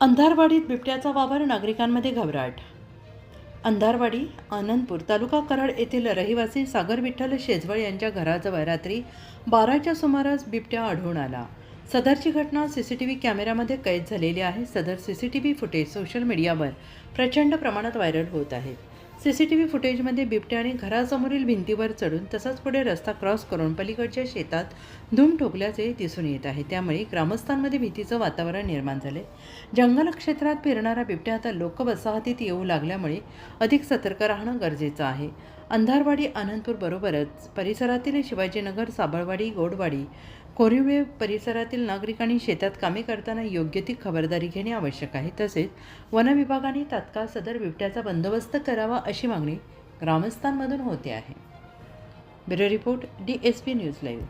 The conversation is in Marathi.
अंधारवाडीत बिबट्याचा वावर नागरिकांमध्ये घबराट. अंधारवाडी आनंदपूर तालुका कराड येथील रहिवासी सागर विठ्ठल शेजवळ यांच्या घराजवळ रात्री बाराच्या सुमारास बिबट्या आढळून आला. सदरची घटना सी सी टी व्ही कॅमेऱ्यामध्ये कैद झालेली आहे. सदर C C T V footage social मीडियावर प्रचंड प्रमाणात व्हायरल होत आहे. सी सी टी व्ही फुटेजमध्ये बिबट्याने घरासमोरील भिंतीवर चढून तसाच पुढे रस्ता क्रॉस करून पलीकडच्या शेतात धूम ठोकल्याचे दिसून येत आहे. त्यामुळे ग्रामस्थांमध्ये भीतीचं वातावरण निर्माण झाले जंगल क्षेत्रात फिरणारा बिबट्या आता लोकवसाहतीत येऊ लागल्यामुळे अधिक सतर्क राहणं गरजेचं आहे. अंधारवाडी आनंदपूर बरोबरच परिसरातील शिवाजीनगर साबळवाडी गोडवाडी कोरिवळे परिसरातील नागरिकांनी शेतात कामे करताना योग्य ती खबरदारी घेणे आवश्यक आहे. तसेच वनविभागाने तात्काळ सदर बिबट्याचा बंदोबस्त करावा अशी मागणी ग्रामस्थांमधून होते आहे. Bureau report D S P news live.